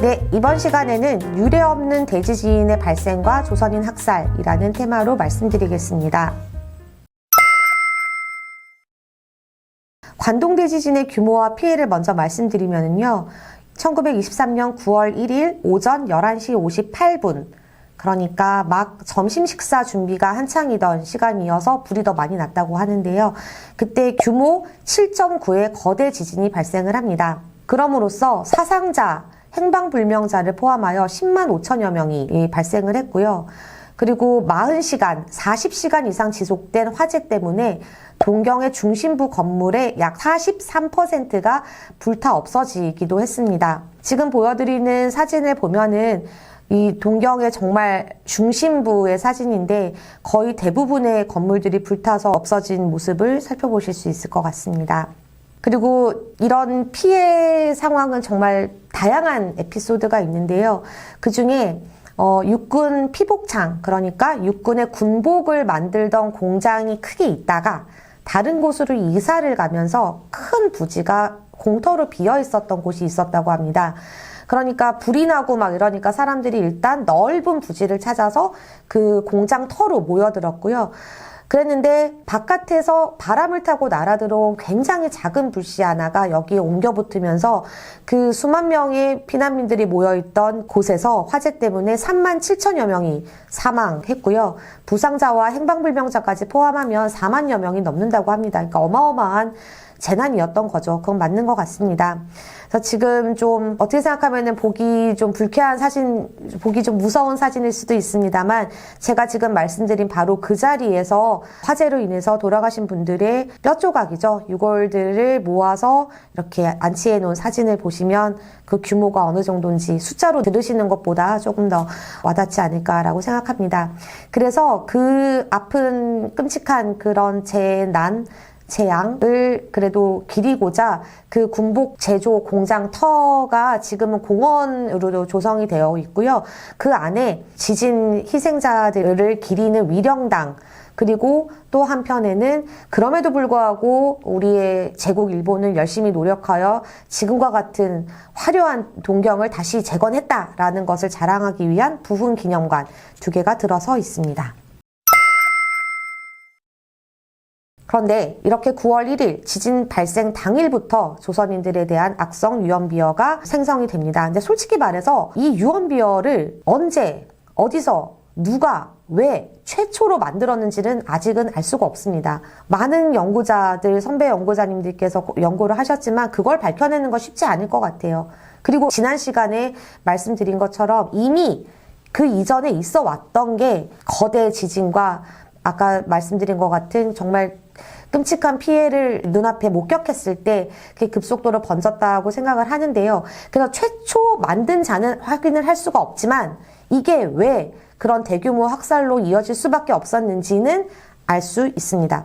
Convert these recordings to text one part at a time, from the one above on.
네, 이번 시간에는 유례 없는 대지진의 발생과 조선인 학살이라는 테마로 말씀드리겠습니다. 관동 대지진의 규모와 피해를 먼저 말씀드리면요. 1923년 9월 1일 오전 11시 58분. 그러니까 막 점심 식사 준비가 한창이던 시간이어서 불이 더 많이 났다고 하는데요. 그때 규모 7.9의 거대 지진이 발생을 합니다. 그럼으로써 사상자, 행방불명자를 포함하여 10만 5천여 명이 발생을 했고요. 그리고 40시간, 40시간 이상 지속된 화재 때문에 동경의 중심부 건물의 약 43%가 불타 없어지기도 했습니다. 지금 보여드리는 사진을 보면은 이 동경의 정말 중심부의 사진인데 거의 대부분의 건물들이 불타서 없어진 모습을 살펴보실 수 있을 것 같습니다. 그리고 이런 피해 상황은 정말 다양한 에피소드가 있는데요. 그 중에 어, 육군 피복창, 그러니까 육군의 군복을 만들던 공장이 크게 있다가 다른 곳으로 이사를 가면서 큰 부지가 공터로 비어 있었던 곳이 있었다고 합니다. 그러니까 불이 나고 막 이러니까 사람들이 일단 넓은 부지를 찾아서 그 공장 터로 모여들었고요. 그랬는데 바깥에서 바람을 타고 날아들어온 굉장히 작은 불씨 하나가 여기에 옮겨 붙으면서 그 수만 명의 피난민들이 모여있던 곳에서 화재 때문에 3만 7천여 명이 사망했고요. 부상자와 행방불명자까지 포함하면 4만여 명이 넘는다고 합니다. 그러니까 어마어마한 재난이었던 거죠. 그건 맞는 것 같습니다. 그래서 지금 좀 어떻게 생각하면은 보기 좀 불쾌한 사진, 보기 좀 무서운 사진일 수도 있습니다만 제가 지금 말씀드린 바로 그 자리에서 화재로 인해서 돌아가신 분들의 뼈 조각이죠. 유골들을 모아서 이렇게 안치해 놓은 사진을 보시면 그 규모가 어느 정도인지 숫자로 들으시는 것보다 조금 더 와닿지 않을까라고 생각합니다. 그래서 그 아픈 끔찍한 그런 재난 재앙을 그래도 기리고자 그 군복 제조 공장 터가 지금은 공원으로도 조성이 되어 있고요. 그 안에 지진 희생자들을 기리는 위령당 그리고 또 한편에는 그럼에도 불구하고 우리의 제국 일본은 열심히 노력하여 지금과 같은 화려한 동경을 다시 재건했다라는 것을 자랑하기 위한 부흥 기념관 두 개가 들어서 있습니다. 그런데 이렇게 9월 1일 지진 발생 당일부터 조선인들에 대한 악성 유언비어가 생성이 됩니다. 근데 솔직히 말해서 이 유언비어를 언제, 어디서, 누가, 왜 최초로 만들었는지는 아직은 알 수가 없습니다. 많은 연구자들, 선배 연구자님들께서 연구를 하셨지만 그걸 밝혀내는 거 쉽지 않을 것 같아요. 그리고 지난 시간에 말씀드린 것처럼 이미 그 이전에 있어 왔던 게 거대 지진과 아까 말씀드린 것 같은 정말 끔찍한 피해를 눈앞에 목격했을 때 그게 급속도로 번졌다고 생각을 하는데요. 그래서 최초 만든 자는 확인을 할 수가 없지만 이게 왜 그런 대규모 학살로 이어질 수밖에 없었는지는 알 수 있습니다.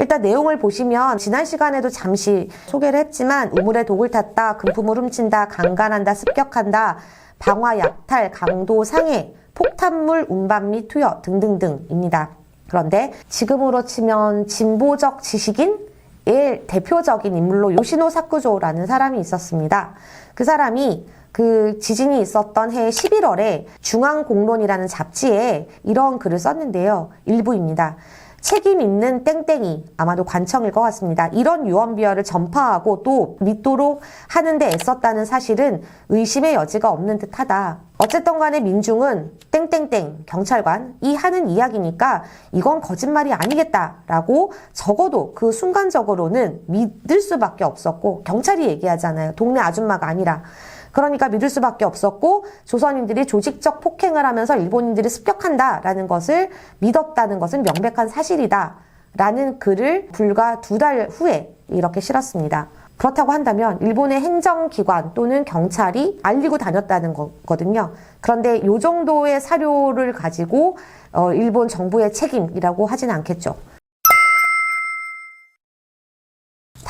일단 내용을 보시면 지난 시간에도 잠시 소개를 했지만 우물에 독을 탔다, 금품을 훔친다, 강간한다, 습격한다, 방화 약탈, 강도 상해, 폭탄물 운반 및 투여 등등등입니다. 그런데 지금으로 치면 진보적 지식인의 대표적인 인물로 요시노 사쿠조라는 사람이 있었습니다. 그 사람이 그 지진이 있었던 해 11월에 중앙공론이라는 잡지에 이런 글을 썼는데요. 일부입니다. 책임 있는 땡땡이 아마도 관청일 것 같습니다. 이런 유언비어를 전파하고 또 믿도록 하는데 애썼다는 사실은 의심의 여지가 없는 듯하다. 어쨌든 간에 민중은 땡땡땡 경찰관 이 하는 이야기니까 이건 거짓말이 아니겠다라고 적어도 그 순간적으로는 믿을 수밖에 없었고 경찰이 얘기하잖아요. 동네 아줌마가 아니라. 그러니까 믿을 수밖에 없었고 조선인들이 조직적 폭행을 하면서 일본인들이 습격한다라는 것을 믿었다는 것은 명백한 사실이다. 라는 글을 불과 두 달 후에 이렇게 실었습니다. 그렇다고 한다면 일본의 행정기관 또는 경찰이 알리고 다녔다는 거거든요. 그런데 이 정도의 사료를 가지고 어, 일본 정부의 책임이라고 하진 않겠죠.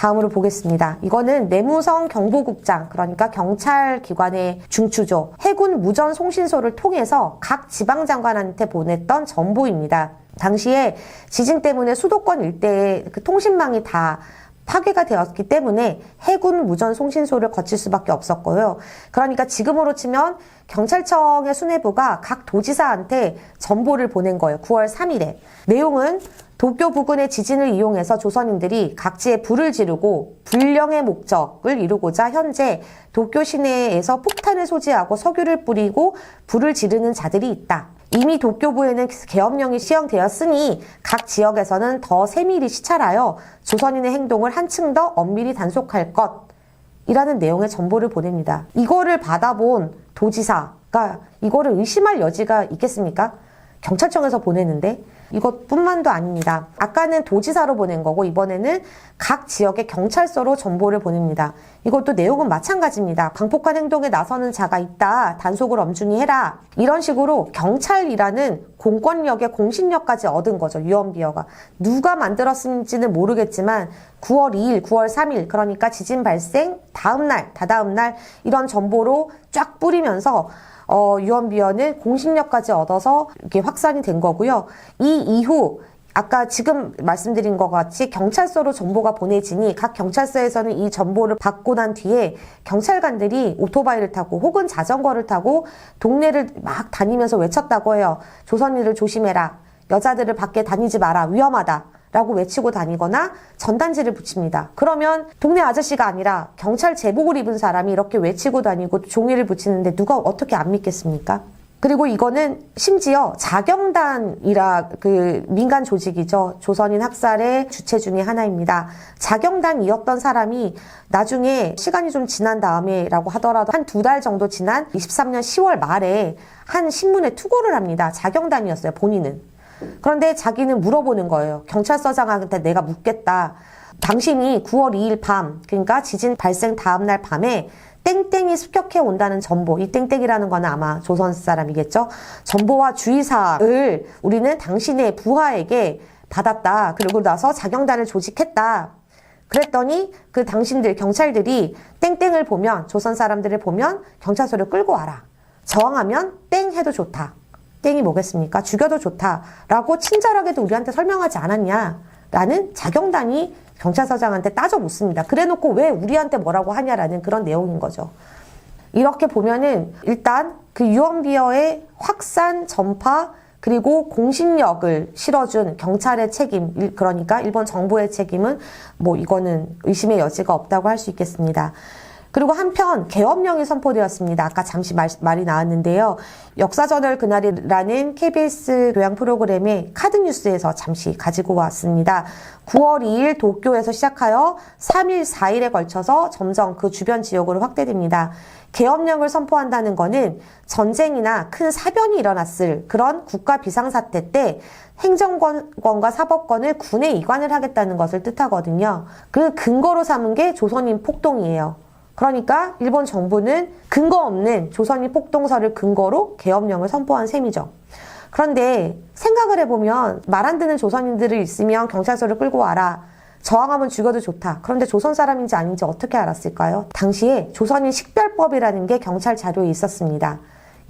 다음으로 보겠습니다. 이거는 내무성 경보국장, 그러니까 경찰기관의 중추죠. 해군 무전 송신소를 통해서 각 지방장관한테 보냈던 정보입니다. 당시에 지진 때문에 수도권 일대에 그 통신망이 다 파괴가 되었기 때문에 해군 무전 송신소를 거칠 수밖에 없었고요. 그러니까 지금으로 치면 경찰청의 수뇌부가 각 도지사한테 전보를 보낸 거예요. 9월 3일에. 내용은 도쿄 부근의 지진을 이용해서 조선인들이 각지에 불을 지르고 불령의 목적을 이루고자 현재 도쿄 시내에서 폭탄을 소지하고 석유를 뿌리고 불을 지르는 자들이 있다. 이미 도쿄부에는 계엄령이 시행되었으니 각 지역에서는 더 세밀히 시찰하여 조선인의 행동을 한층 더 엄밀히 단속할 것. 이라는 내용의 정보를 보냅니다. 이거를 받아본 도지사가 이거를 의심할 여지가 있겠습니까? 경찰청에서 보내는데 이것뿐만도 아닙니다. 아까는 도지사로 보낸 거고 이번에는 각 지역의 경찰서로 정보를 보냅니다. 이것도 내용은 마찬가지입니다. 강폭한 행동에 나서는 자가 있다. 단속을 엄중히 해라. 이런 식으로 경찰이라는 공권력의 공신력까지 얻은 거죠. 유언비어가. 누가 만들었는지는 모르겠지만 9월 2일, 9월 3일 그러니까 지진 발생 다음 날, 다다음 날 이런 정보로 쫙 뿌리면서 어, 유언비어는 공신력까지 얻어서 이렇게 확산이 된 거고요. 이 이후 아까 지금 말씀드린 것 같이 경찰서로 정보가 보내지니 각 경찰서에서는 이 정보를 받고 난 뒤에 경찰관들이 오토바이를 타고 혹은 자전거를 타고 동네를 막 다니면서 외쳤다고 해요. 조선인을 조심해라. 여자들을 밖에 다니지 마라. 위험하다. 라고 외치고 다니거나 전단지를 붙입니다. 그러면 동네 아저씨가 아니라 경찰 제복을 입은 사람이 이렇게 외치고 다니고 종이를 붙이는데 누가 어떻게 안 믿겠습니까? 그리고 이거는 심지어 자경단이라 그 민간 조직이죠. 조선인 학살의 주체 중의 하나입니다. 자경단이었던 사람이 나중에 시간이 좀 지난 다음에라고 하더라도 한 두 달 정도 지난 23년 10월 말에 한 신문에 투고를 합니다. 자경단이었어요. 본인은. 그런데 자기는 물어보는 거예요. 경찰서장한테 내가 묻겠다. 당신이 9월 2일 밤, 그러니까 지진 발생 다음날 밤에 땡땡이 습격해 온다는 정보, 이 땡땡이라는 거는 아마 조선 사람이겠죠? 정보와 주의사를 우리는 당신의 부하에게 받았다. 그리고 나서 자경단을 조직했다. 그랬더니 그 당신들 경찰들이 땡땡을 보면 조선 사람들을 보면 경찰서를 끌고 와라. 저항하면 땡 해도 좋다. 땡이 뭐겠습니까? 죽여도 좋다라고 친절하게도 우리한테 설명하지 않았냐? 라는 자경단이 경찰서장한테 따져 묻습니다. 그래 놓고 왜 우리한테 뭐라고 하냐라는 그런 내용인 거죠. 이렇게 보면은 일단 그 유언비어의 확산, 전파, 그리고 공신력을 실어준 경찰의 책임, 일- 그러니까 일본 정부의 책임은 뭐 이거는 의심의 여지가 없다고 할 수 있겠습니다. 그리고 한편 계엄령이 선포되었습니다. 아까 잠시 말, 말이 나왔는데요. 역사저널 그날이라는 KBS 교양 프로그램의 카드뉴스에서 잠시 가지고 왔습니다. 9월 2일 도쿄에서 시작하여 3일, 4일에 걸쳐서 점점 그 주변 지역으로 확대됩니다. 계엄령을 선포한다는 것은 전쟁이나 큰 사변이 일어났을 그런 국가 비상사태 때 행정권과 사법권을 군에 이관을 하겠다는 것을 뜻하거든요. 그 근거로 삼은 게 조선인 폭동이에요. 그러니까 일본 정부는 근거 없는 조선인 폭동설을 근거로 계엄령을 선포한 셈이죠. 그런데 생각을 해보면 말 안 듣는 조선인들을 있으면 경찰서를 끌고 와라. 저항하면 죽여도 좋다. 그런데 조선 사람인지 아닌지 어떻게 알았을까요? 당시에 조선인 식별법이라는 게 경찰 자료에 있었습니다.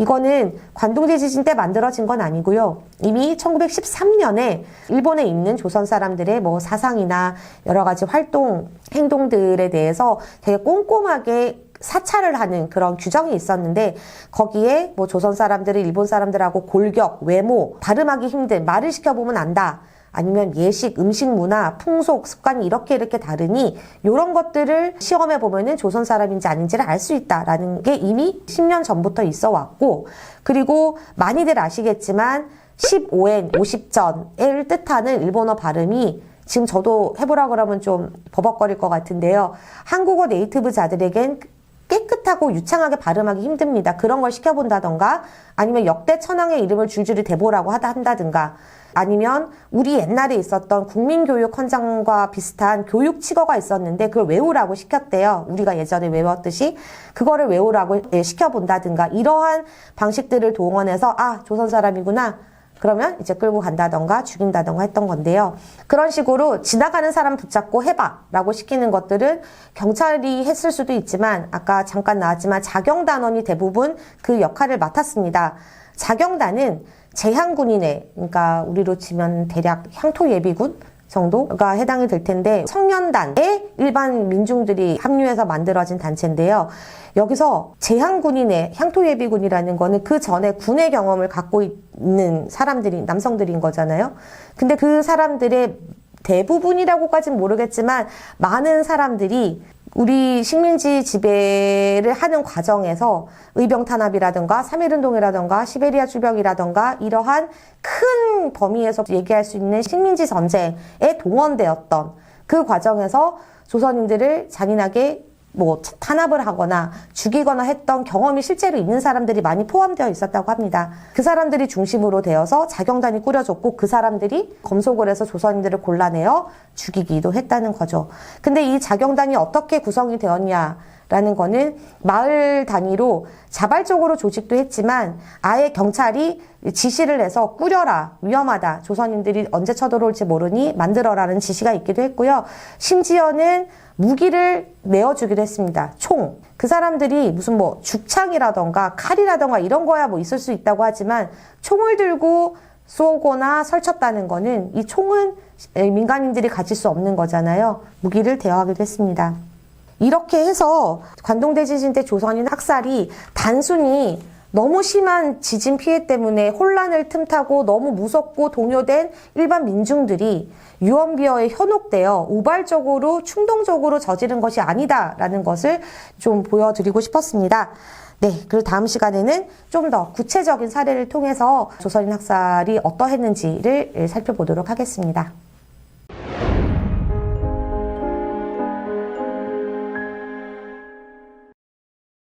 이거는 관동제 지진 때 만들어진 건 아니고요. 이미 1913년에 일본에 있는 조선 사람들의 뭐 사상이나 여러 가지 활동, 행동들에 대해서 되게 꼼꼼하게 사찰을 하는 그런 규정이 있었는데 거기에 뭐 조선 사람들은 일본 사람들하고 골격, 외모, 발음하기 힘든 말을 시켜보면 안다. 아니면 예식, 음식 문화, 풍속, 습관이 이렇게 이렇게 다르니 이런 것들을 시험해 보면은 조선 사람인지 아닌지를 알 수 있다라는 게 이미 10년 전부터 있어 왔고 그리고 많이들 아시겠지만 15엔, 50전을 뜻하는 일본어 발음이 지금 저도 해보라 그러면 좀 버벅거릴 것 같은데요. 한국어 네이티브자들에겐 깨끗하고 유창하게 발음하기 힘듭니다. 그런 걸 시켜본다던가 아니면 역대 천황의 이름을 줄줄이 대보라고 하다 한다든가 아니면 우리 옛날에 있었던 국민교육 헌장과 비슷한 교육 칙어가 있었는데 그걸 외우라고 시켰대요. 우리가 예전에 외웠듯이 그거를 외우라고 예, 시켜본다든가 이러한 방식들을 동원해서 아 조선 사람이구나 그러면 이제 끌고 간다던가 죽인다던가 했던 건데요. 그런 식으로 지나가는 사람 붙잡고 해봐 라고 시키는 것들은 경찰이 했을 수도 있지만 아까 잠깐 나왔지만 자경단원이 대부분 그 역할을 맡았습니다. 자경단은 제향군인의 그러니까 우리로 치면 대략 향토 예비군 정도가 해당이 될 텐데 청년단에 일반 민중들이 합류해서 만들어진 단체인데요. 여기서 제한군인의 향토예비군이라는 거는 그 전에 군의 경험을 갖고 있는 사람들이 남성들인 거잖아요. 근데 그 사람들의 대부분이라고까진 모르겠지만 많은 사람들이 우리 식민지 지배를 하는 과정에서 의병 탄압이라든가 3.1운동이라든가 시베리아 출병이라든가 이러한 큰 범위에서 얘기할 수 있는 식민지 전쟁에 동원되었던 그 과정에서 조선인들을 잔인하게 뭐 탄압을 하거나 죽이거나 했던 경험이 실제로 있는 사람들이 많이 포함되어 있었다고 합니다. 그 사람들이 중심으로 되어서 자경단이 꾸려졌고 그 사람들이 검속을 해서 조선인들을 골라내어 죽이기도 했다는 거죠. 근데 이 자경단이 어떻게 구성이 되었냐? 라는 거는 마을 단위로 자발적으로 조직도 했지만 아예 경찰이 지시를 해서 꾸려라 위험하다 조선인들이 언제 쳐들어올지 모르니 만들어라는 지시가 있기도 했고요 심지어는 무기를 내어주기도 했습니다. 총. 그 사람들이 무슨 뭐 죽창이라던가 칼이라던가 이런 거야 뭐 있을 수 있다고 하지만 총을 들고 쏘거나 설쳤다는 거는 이 총은 민간인들이 가질 수 없는 거잖아요. 무기를 대여하기도 했습니다. 이렇게 해서 관동대지진 때 조선인 학살이 단순히 너무 심한 지진 피해 때문에 혼란을 틈타고 너무 무섭고 동요된 일반 민중들이 유언비어에 현혹되어 우발적으로 충동적으로 저지른 것이 아니다라는 것을 좀 보여드리고 싶었습니다. 네, 그리고 다음 시간에는 좀 더 구체적인 사례를 통해서 조선인 학살이 어떠했는지를 살펴보도록 하겠습니다.